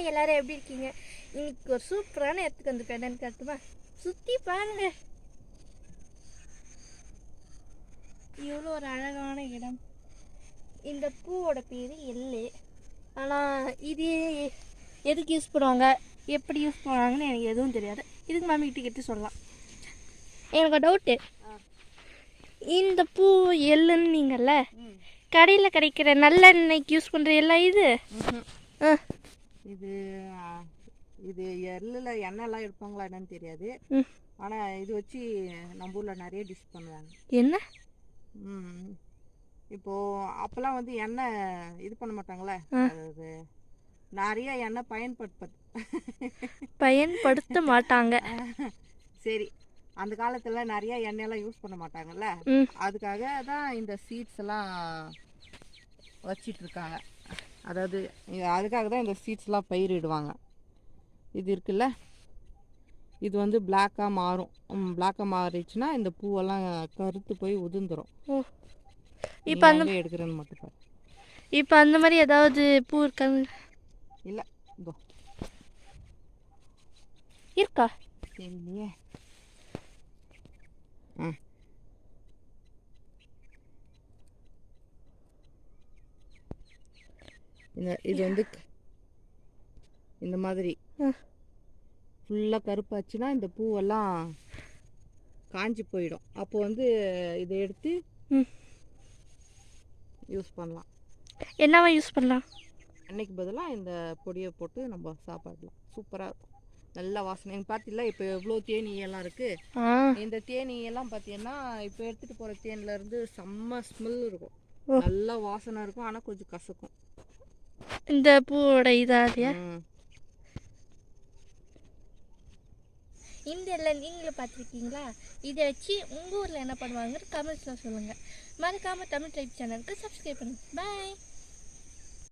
Hi எல்லாரும் எப்படி இருக்கீங்க? இன்னைக்கு ஒரு சூப்பரான இடத்துக்கு வந்திருக்கேன். என்னன்னு காட்டுமா? சுற்றி பாருங்க. இவ்வளோ ஒரு அழகான இடம். இந்த பூவோட பேர் எள்ளு. ஆனால் இது எதுக்கு யூஸ் பண்ணுவாங்க? எப்படி யூஸ் பண்ணுவாங்கன்னு எனக்கு எதுவும் தெரியாது. இதுக்கு மாமி கிட்ட கேட்டு சொல்லலாம். எனக்கு டவுட்டு இந்த பூ எள்ளுன்னு நீங்கள்ல கடையில் கிடைக்கிற நல்லெண்ணெய்க்கு யூஸ் பண்ணுற எல்லாம் இது? ஆ. இது இது எள்ளில் எண்ணெய்லாம் எடுப்பாங்களா என்னன்னு தெரியாது. ம். ஆனால் இது வச்சு நம்ம ஊரில் நிறைய டிஷ் பண்ணுவாங்க. என்ன? ம். இப்போ அப்போல்லாம் வந்து எண்ணெய் இது பண்ண மாட்டாங்களே. அது நிறைய எண்ணெய் பயன்படுத்த பயன்படுத்த மாட்டாங்க. சரி அந்த காலத்துல நிறைய எண்ணெயெல்லாம் யூஸ் பண்ண மாட்டாங்கல்ல? அதுக்காக தான் இந்த சீட்ஸ் எல்லாம் வச்சிட்டு இருக்காங்க. அதாவது அதுக்காக தான் இந்த சீட்ஸ்லாம் பயிரிடுவாங்க. இது இருக்குல்ல? இது வந்து பிளாக்காக மாறும். பிளாக்காக மாறிச்சுன்னா இந்த பூவெல்லாம் கருத்து போய் நீ இப்போ அந்த எடுக்கிறேன்னு மட்டும் இப்போ அந்த மாதிரி ஏதாவது பூ இருக்காங்க இல்லை. இதோ. இருக்கா? தெரியலையே. ஆ இந்த இது வந்து இந்த மாதிரி. ஃபுல்லாக கருப்பாச்சுன்னா இந்த பூவெல்லாம் காஞ்சி போயிடும். அப்போ வந்து இதை எடுத்து யூஸ் பண்ணலாம். என்னவா யூஸ் பண்ணலாம்? அன்னைக்கு பதிலாக இந்த பொடியை போட்டு நம்ம சாப்பாடலாம். சூப்பராக இருக்கும். நல்ல வாசனை. எனக்கு பார்த்தில இப்போ எவ்வளோ தேனீ எல்லாம் இருக்குது ஆ. இந்த தேனீ எல்லாம் பார்த்தீங்கன்னா இப்போ எடுத்துட்டு போகிற தேன்ல இருந்து செம்ம ஸ்மெல் இருக்கும். நல்ல வாசனை இருக்கும். ஆனால் கொஞ்சம் கசக்கும். இந்த பூவோட இதாதியா. இந்த எல்லாம் நீங்களும் பார்த்துருக்கீங்களா? இதை வச்சு உங்கள் ஊரில் என்ன பண்ணுவாங்கன்னு கமெண்ட்ஸில் சொல்லுங்கள் மறக்காமல் தமிழ் டைப் சேனலுக்கு சப்ஸ்கிரைப் பண்ணுங்கள் பாய்